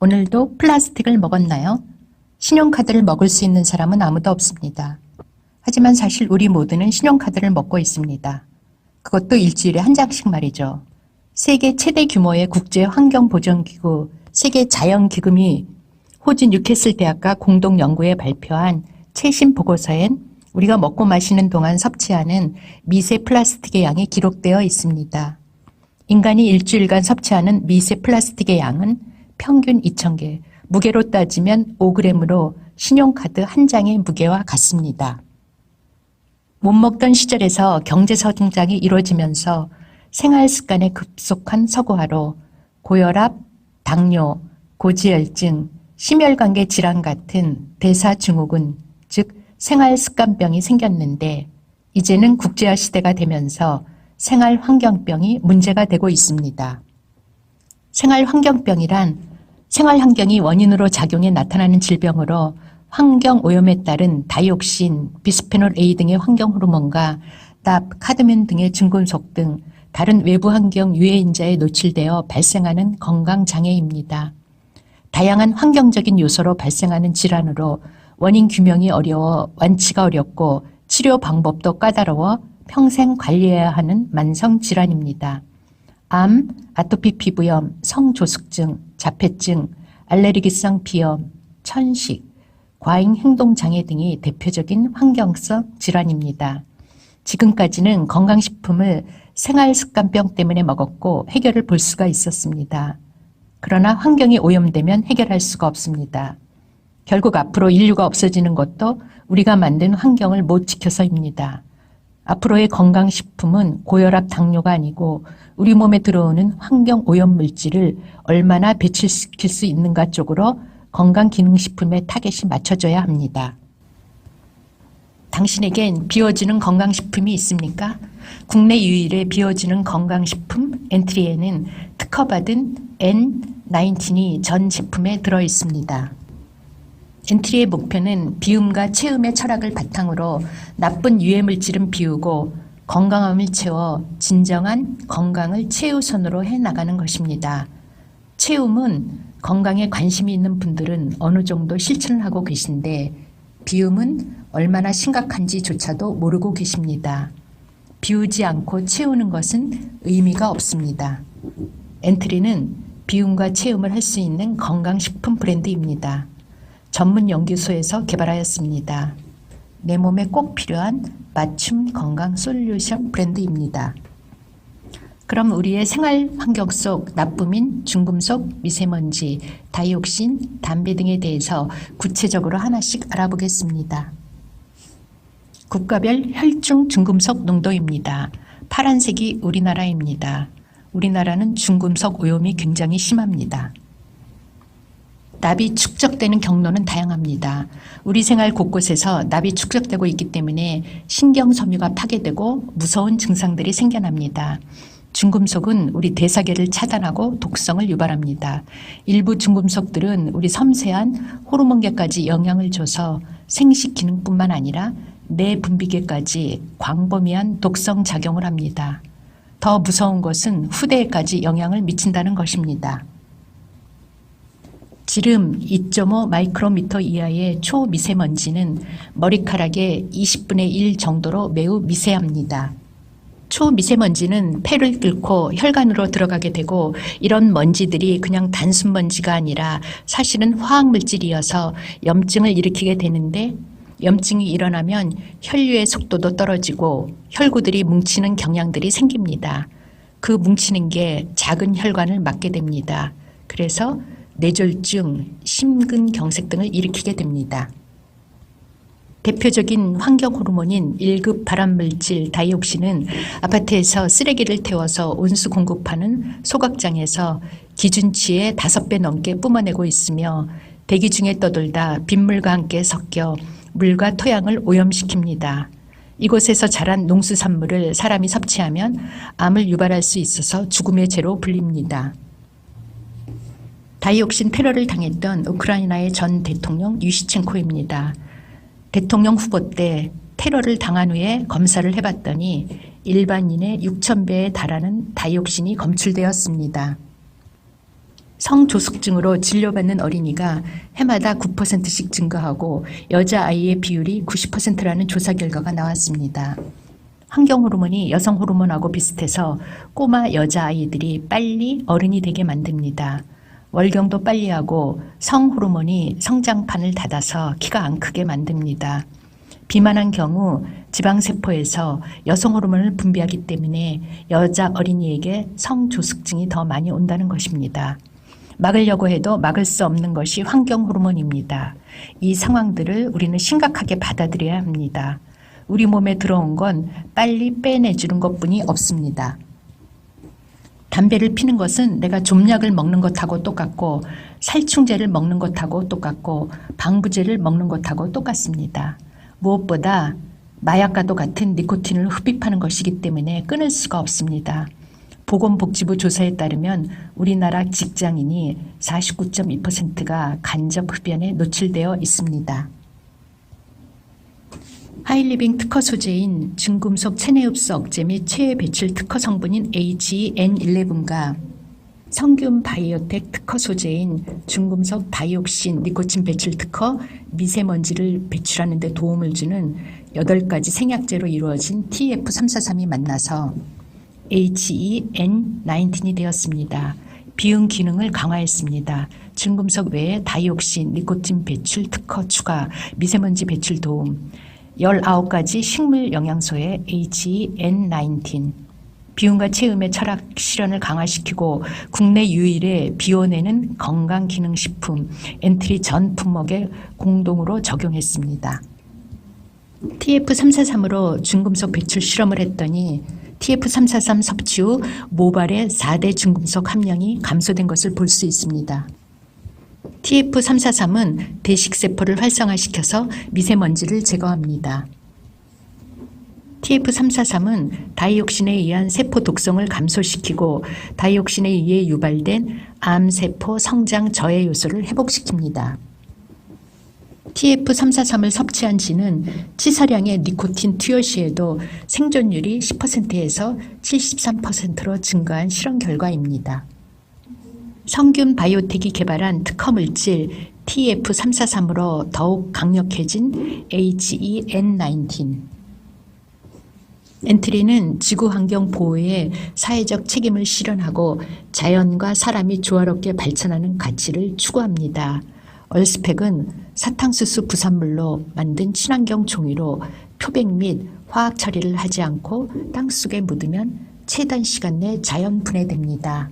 오늘도 플라스틱을 먹었나요? 신용카드를 먹을 수 있는 사람은 아무도 없습니다. 하지만 사실 우리 모두는 신용카드를 먹고 있습니다. 그것도 일주일에 한 장씩 말이죠. 세계 최대 규모의 국제 환경보전기구 세계 자연기금이 호주 뉴캐슬 대학과 공동 연구에 발표한 최신 보고서엔 우리가 먹고 마시는 동안 섭취하는 미세 플라스틱의 양이 기록되어 있습니다. 인간이 일주일간 섭취하는 미세 플라스틱의 양은 평균 2,000개, 무게로 따지면 5g으로 신용카드 한 장의 무게와 같습니다. 못 먹던 시절에서 경제 성장이 이루어지면서 생활 습관의 급속한 서구화로 고혈압, 당뇨, 고지혈증, 심혈관계 질환 같은 대사증후군, 즉 생활 습관병이 생겼는데 이제는 국제화 시대가 되면서 생활 환경병이 문제가 되고 있습니다. 생활 환경병이란 생활 환경이 원인으로 작용해 나타나는 질병으로 환경 오염에 따른 다이옥신, 비스페놀 A 등의 환경 호르몬과 납, 카드뮴 등의 증금속 등 다른 외부 환경 유해인자에 노출되어 발생하는 건강 장애입니다. 다양한 환경적인 요소로 발생하는 질환으로 원인 규명이 어려워 완치가 어렵고 치료 방법도 까다로워 평생 관리해야 하는 만성 질환입니다. 암, 아토피 피부염, 성조숙증, 자폐증, 알레르기성 비염, 천식, 과잉 행동 장애 등이 대표적인 환경성 질환입니다. 지금까지는 건강식품을 생활습관병 때문에 먹었고 해결을 볼 수가 있었습니다. 그러나 환경이 오염되면 해결할 수가 없습니다. 결국 앞으로 인류가 없어지는 것도 우리가 만든 환경을 못 지켜서입니다. 앞으로의 건강식품은 고혈압 당뇨가 아니고 우리 몸에 들어오는 환경 오염 물질을 얼마나 배출시킬 수 있는가 쪽으로 건강기능식품의 타겟이 맞춰져야 합니다. 당신에겐 비워지는 건강식품이 있습니까? 국내 유일의 비워지는 건강식품 엔트리에는 특허받은 N19이 전 제품에 들어 있습니다. 엔트리의 목표는 비움과 체음의 철학을 바탕으로 나쁜 유해 물질은 비우고 건강함을 채워 진정한 건강을 최우선으로 해 나가는 것입니다. 체움은 건강에 관심이 있는 분들은 어느 정도 실천을 하고 계신데 비움은 얼마나 심각한지조차도 모르고 계십니다. 비우지 않고 채우는 것은 의미가 없습니다. 엔트리는 비움과 체움을 할 수 있는 건강식품 브랜드입니다. 전문 연구소에서 개발하였습니다. 내 몸에 꼭 필요한 맞춤 건강 솔루션 브랜드입니다. 그럼 우리의 생활 환경 속 나쁨인 중금속, 미세먼지, 다이옥신, 담배 등에 대해서 구체적으로 하나씩 알아보겠습니다. 국가별 혈중 중금속 농도입니다. 파란색이 우리나라입니다. 우리나라는 중금속 오염이 굉장히 심합니다. 납이 축적되는 경로는 다양합니다. 우리 생활 곳곳에서 납이 축적되고 있기 때문에 신경 섬유가 파괴되고 무서운 증상들이 생겨납니다. 중금속은 우리 대사계를 차단하고 독성을 유발합니다. 일부 중금속들은 우리 섬세한 호르몬계까지 영향을 줘서 생식 기능뿐만 아니라 뇌 분비계까지 광범위한 독성 작용을 합니다. 더 무서운 것은 후대에까지 영향을 미친다는 것입니다. 지름 2.5 마이크로미터 이하의 초미세먼지는 머리카락의 20분의 1 정도로 매우 미세합니다. 초미세먼지는 폐를 뚫고 혈관으로 들어가게 되고 이런 먼지들이 그냥 단순 먼지가 아니라 사실은 화학물질이어서 염증을 일으키게 되는데 염증이 일어나면 혈류의 속도도 떨어지고 혈구들이 뭉치는 경향들이 생깁니다. 그 뭉치는 게 작은 혈관을 막게 됩니다. 그래서 뇌졸중, 심근경색 등을 일으키게 됩니다. 대표적인 환경 호르몬인 1급 발암물질 다이옥신은 아파트에서 쓰레기를 태워서 온수 공급하는 소각장에서 기준치의 5배 넘게 뿜어내고 있으며 대기 중에 떠돌다 빗물과 함께 섞여 물과 토양을 오염시킵니다. 이곳에서 자란 농수산물을 사람이 섭취하면 암을 유발할 수 있어서 죽음의 죄로 불립니다. 다이옥신 테러를 당했던 우크라이나의 전 대통령 유시첸코입니다. 대통령 후보 때 테러를 당한 후에 검사를 해봤더니 일반인의 6천 배에 달하는 다이옥신이 검출되었습니다. 성조숙증으로 진료받는 어린이가 해마다 9%씩 증가하고 여자아이의 비율이 90%라는 조사 결과가 나왔습니다. 환경 호르몬이 여성 호르몬하고 비슷해서 꼬마 여자아이들이 빨리 어른이 되게 만듭니다. 월경도 빨리 하고 성 호르몬이 성장판을 닫아서 키가 안 크게 만듭니다. 비만한 경우 지방세포에서 여성 호르몬을 분비하기 때문에 여자 어린이에게 성조숙증이 더 많이 온다는 것입니다. 막으려고 해도 막을 수 없는 것이 환경 호르몬입니다. 이 상황들을 우리는 심각하게 받아들여야 합니다. 우리 몸에 들어온 건 빨리 빼내주는 것 뿐이 없습니다. 담배를 피는 것은 내가 좀약을 먹는 것하고 똑같고 살충제를 먹는 것하고 똑같고 방부제를 먹는 것하고 똑같습니다. 무엇보다 마약과도 같은 니코틴을 흡입하는 것이기 때문에 끊을 수가 없습니다. 보건복지부 조사에 따르면 우리나라 직장인이 49.2%가 간접 흡연에 노출되어 있습니다. 하이리빙 특허 소재인 중금속 체내흡수 억제 및 체외 배출 특허 성분인 HN11과 성균 바이오텍 특허 소재인 중금속 다이옥신 니코틴 배출 특허 미세먼지를 배출하는 데 도움을 주는 8가지 생약제로 이루어진 TF343이 만나서 HEN19이 되었습니다. 비응 기능을 강화했습니다. 중금속 외에 다이옥신, 니코틴 배출 특허 추가, 미세먼지 배출 도움, 19가지 식물 영양소의 HEN19, 비움과 체음의 철학 실현을 강화시키고 국내 유일의 비워내는 건강기능식품 엔트리 전 품목에 공동으로 적용했습니다. TF343으로 중금속 배출 실험을 했더니 TF343 섭취 후 모발의 4대 중금속 함량이 감소된 것을 볼 수 있습니다. TF343은 대식세포를 활성화시켜서 미세먼지를 제거합니다. TF343은 다이옥신에 의한 세포 독성을 감소시키고 다이옥신에 의해 유발된 암세포 성장 저해 요소를 회복시킵니다. TF343을 섭취한 쥐는 치사량의 니코틴 투여 시에도 생존율이 10%에서 73%로 증가한 실험 결과입니다. 성균 바이오텍이 개발한 특허 물질 TF343으로 더욱 강력해진 HEN19. 엔트리는 지구 환경 보호에 사회적 책임을 실현하고 자연과 사람이 조화롭게 발전하는 가치를 추구합니다. 얼스펙은 사탕수수 부산물로 만든 친환경 종이로 표백 및 화학 처리를 하지 않고 땅속에 묻으면 최단 시간 내 자연 분해됩니다.